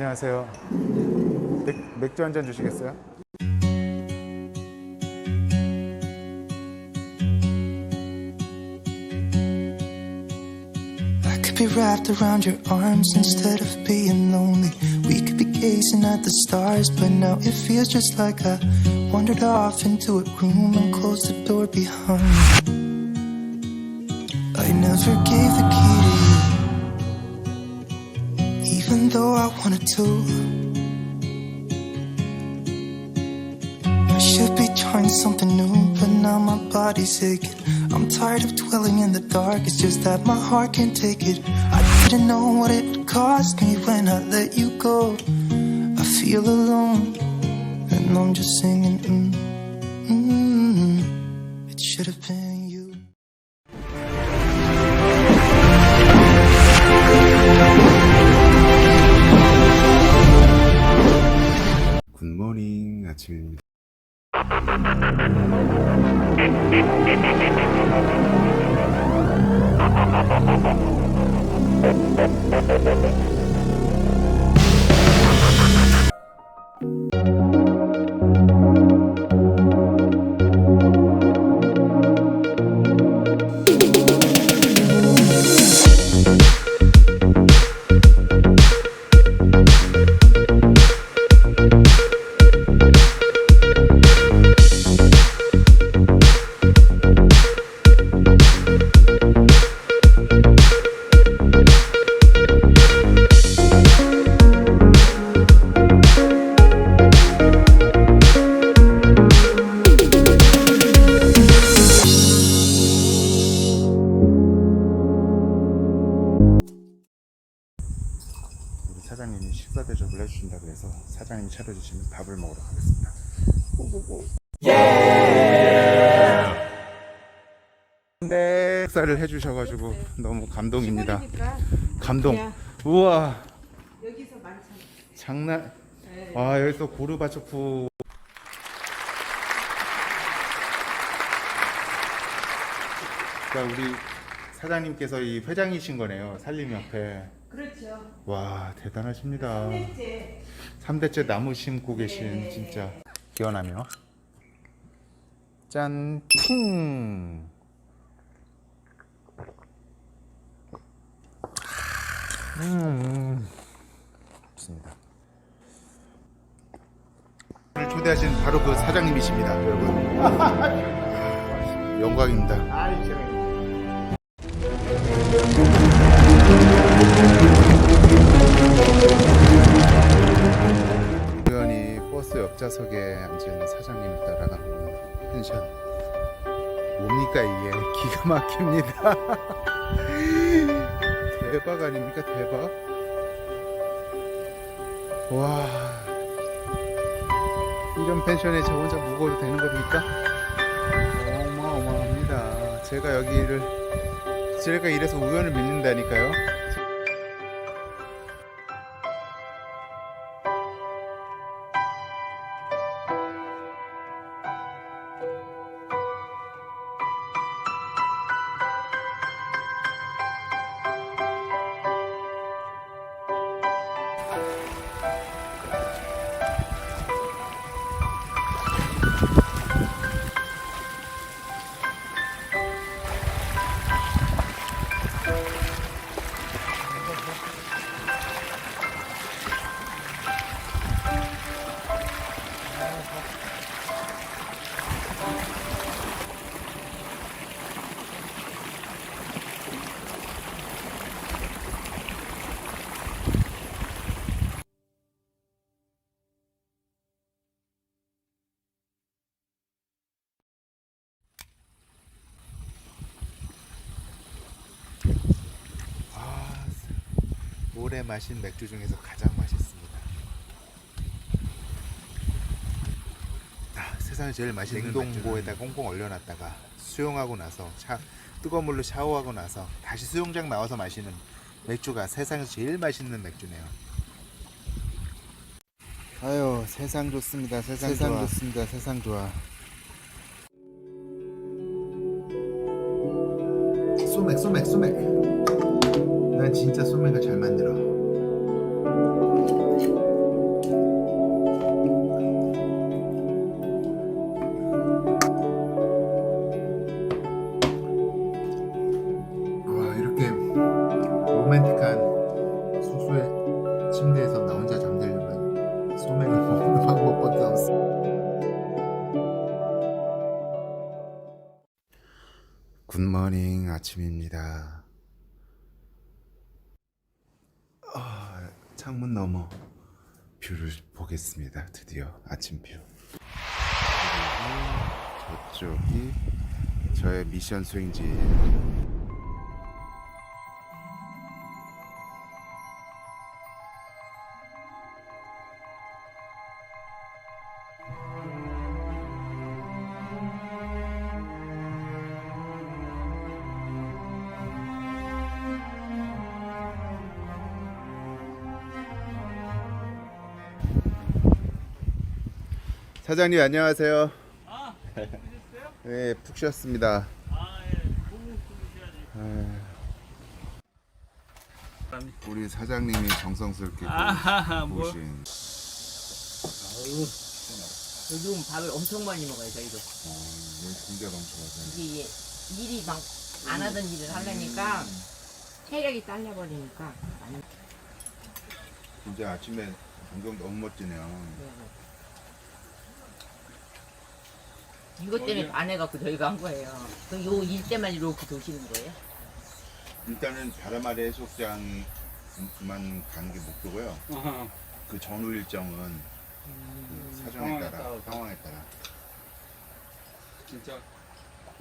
안녕하세요. 맥, 맥주 한 잔 주시겠어요? I could be wrapped around your arms instead of being lonely. We could be gazing at the stars, but now it feels just like I wandered off into a room and closed the door behind me. I never gave the key though I wanted to. I should be trying something new, but now my body's aching. I'm tired of dwelling in the dark, it's just that my heart can't take it. I didn't know what it would cost me when I let you go. I feel alone, and I'm just singing, mm, 사장님이 식사 대접을 해주신다고 해서 사장님이 차려주시는 밥을 먹으러 가겠습니다. 네, 식사를 해주셔가지고 너무 감동입니다. 감동. 야. 우와, 여기서 많잖아. 장난. 와 여기 또 고르바초프. 그러니까 우리 사장님께서 이 회장이신 거네요. 살림협회. 그렇죠. 와 대단하십니다. 넷째 3대째 나무 심고 계신 네. 진짜 기원하며 짠 팅. 음, 좋습니다. 오늘 초대하신 바로 그 사장님이십니다, 여러분. 영광입니다. 우 좌석에 앉은 사장님을 따라가는 펜션. 뭡니까 이게 기가 막힙니다. 대박 아닙니까 대박? 와 이런 펜션에 저 혼자 묵어도 되는 겁니까? 어마어마합니다. 제가 여기를 제가 이래서 우연을 믿는다니까요. 올해 마신 맥주 중에서 가장 맛있습니다. 아, 세상에 제일 맛있는 냉동고에다 꽁꽁 얼려놨다가 수영하고 나서 차 뜨거운 물로 샤워하고 나서 다시 수영장 나와서 마시는 맥주가 세상에서 제일 맛있는 맥주네요. 아유 세상 좋습니다. 세상, 좋아. 좋습니다. 세상 좋아. 소맥 소맥 소맥. 난 진짜 소맥을 잘 만들어. 와 이렇게 로맨틱한 숙소의 침대에서 나 혼자 잠들려면 소맥을 먹는 방법밖에 없어. 굿모닝 아침입니다. 아, 창문 너머 뷰를 보겠습니다. 드디어 아침 뷰. 저쪽이 저의 미션 수행지. 사장님 안녕하세요. 네, 푹 쉬었습니다. 우리 사장님이 정성스럽게 아하하, 뭐. 보신 요즘 밥을 엄청 많이 먹어요 저희도 공대가 엄청 많아요. 이게 일이 막 안 하던 일을 하려니까 체력이 딸려버리니까 많이 진짜 아침에 풍경 너무 멋지네요. 먹어요. 이것 때문에 반해갖고 저희가 한 거예요 그럼 요일 때만 이렇게 도시는 거예요? 일단은 바람 아래 해수욕장이 만 가는 게 목표고요. 아하, 그 전후 일정은 그 사정에 상황에 따라 따라. 상황에 따라 진짜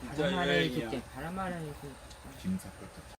진짜 바람 아래 여행이야. 해수욕장 바람 아래 해수욕장 김사껏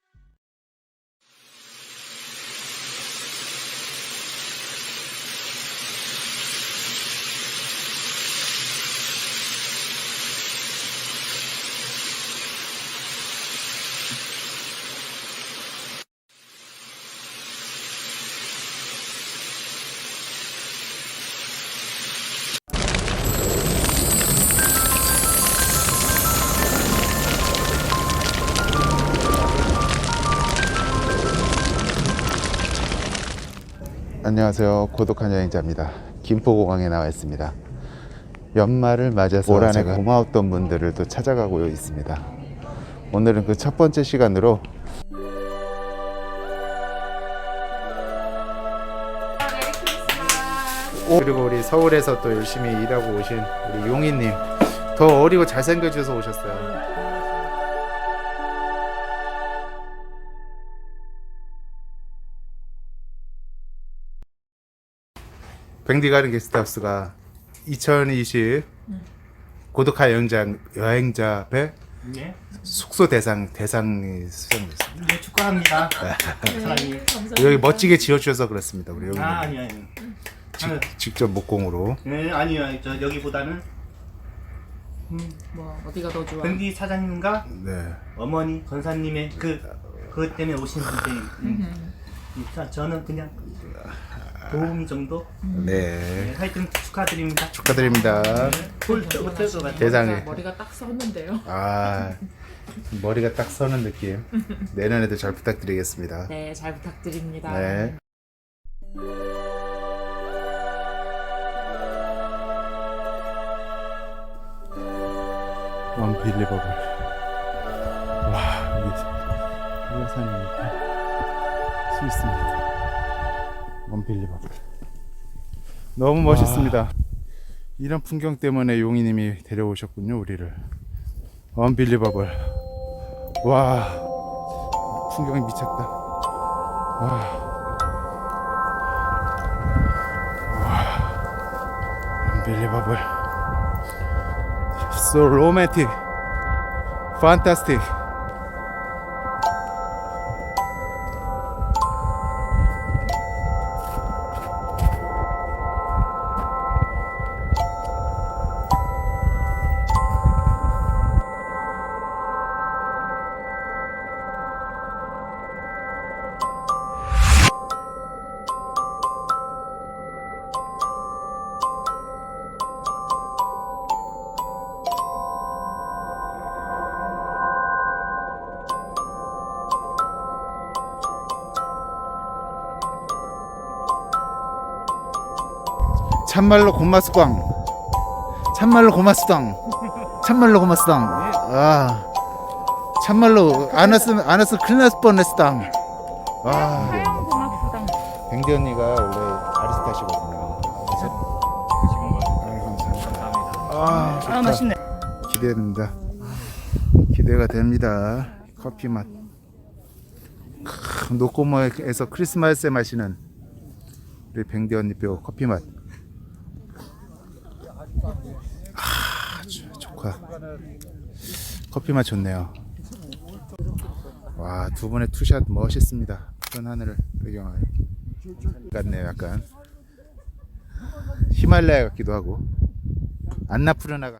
안녕하세요. 고독한 여행자입니다. 김포공항에 나와 있습니다. 연말을 맞아서 올 한해 고마웠던 분들을 또 찾아가고 있습니다. 오늘은 그 첫 번째 시간으로 그리고 우리 서울에서 또 열심히 일하고 오신 우리 용희님 더 어리고 잘생겨져서 오셨어요. 뱅디 가든 게스트하우스가 2020 고독한 여행자 여행자 배 네, 숙소 대상 대상이 수상됐습니다. 네 축하합니다. 사랑이. 여기 멋지게 지어주셔서 그렇습니다. 우리 여기 아 아니요 아니요. 저는 직접 목공으로 네 아니요 저 여기보다는 뭐 어디가 더 좋아? 밴디 사장님과 네 어머니 권사님의 그 그것 때문에 오신 분들. 음. 자, 저는 그냥 도움 정도. 네. 네, 하여튼 축하드립니다. 축하드립니다. 홀더 것 같아요. 대상에 머리가 딱 섰는데요. 아 머리가 딱 서는 느낌. 내년에도 잘 부탁드리겠습니다. 네, 잘 부탁드립니다. 네. 언빌리버블. 와, 여기 한라산이니까 스위스입니다. 언빌리버블. 너무 멋있습니다. 이런 풍경 때문에 용희님이 데려오셨군요, 우리를. 언빌리버블. 와, 풍경이 미쳤다. 와. Unbelievable. So romantic. Fantastic. 참말로 고마스광. 참말로 고마스당. 참말로 고마스당. 아. 참말로 안 왔으면 안 왔으면 큰일 났을 뻔했당. 와. 뱅디 언니가 원래 아리스타시거든요. 아유, 감사합니다. 아, 좋다. 아 맛있네. 기대됩니다. 기대가 됩니다. 커피 맛. 크, 노코모에서 크리스마스에 마시는 우리 뱅디 언니 뼈 커피 맛. 아, 조- 조카. 커피 맛 좋네요. 와, 두 분의 투샷 멋있습니다. 푸른 하늘을 배경하여. 같네요, 약간. 히말라야 같기도 하고. 안나푸르나가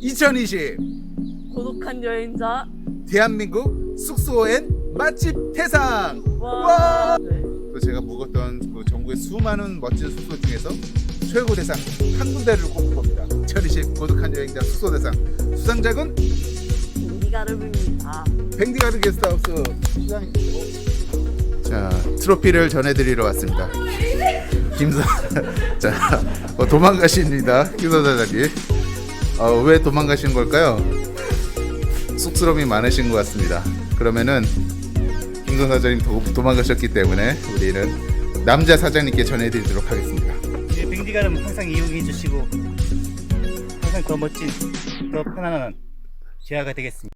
2020 고독한 여행자 대한민국 숙소엔 맛집 대상. 와. 네. 또 제가 묵었던 그 전국의 수많은 멋진 숙소 중에서 최고 대상 한 군데를 꼽은 겁니다. 2020 고독한 여행자 숙소 대상 수상작은 인디가르입니다. 뱅디가르 게스트하우스 수상. 자 트로피를 전해드리러 왔습니다. 김사 자 어, 도망가십니다 김사 사장님. 어, 왜 도망가신 걸까요? 쑥스러움이 많으신 것 같습니다. 그러면은 김선 사장님 도, 도망가셨기 때문에 우리는 남자 사장님께 전해드리도록 하겠습니다. 예, 뱅디가름 항상 이용해 주시고 항상 더 멋진 더 편안한 제아가 되겠습니다.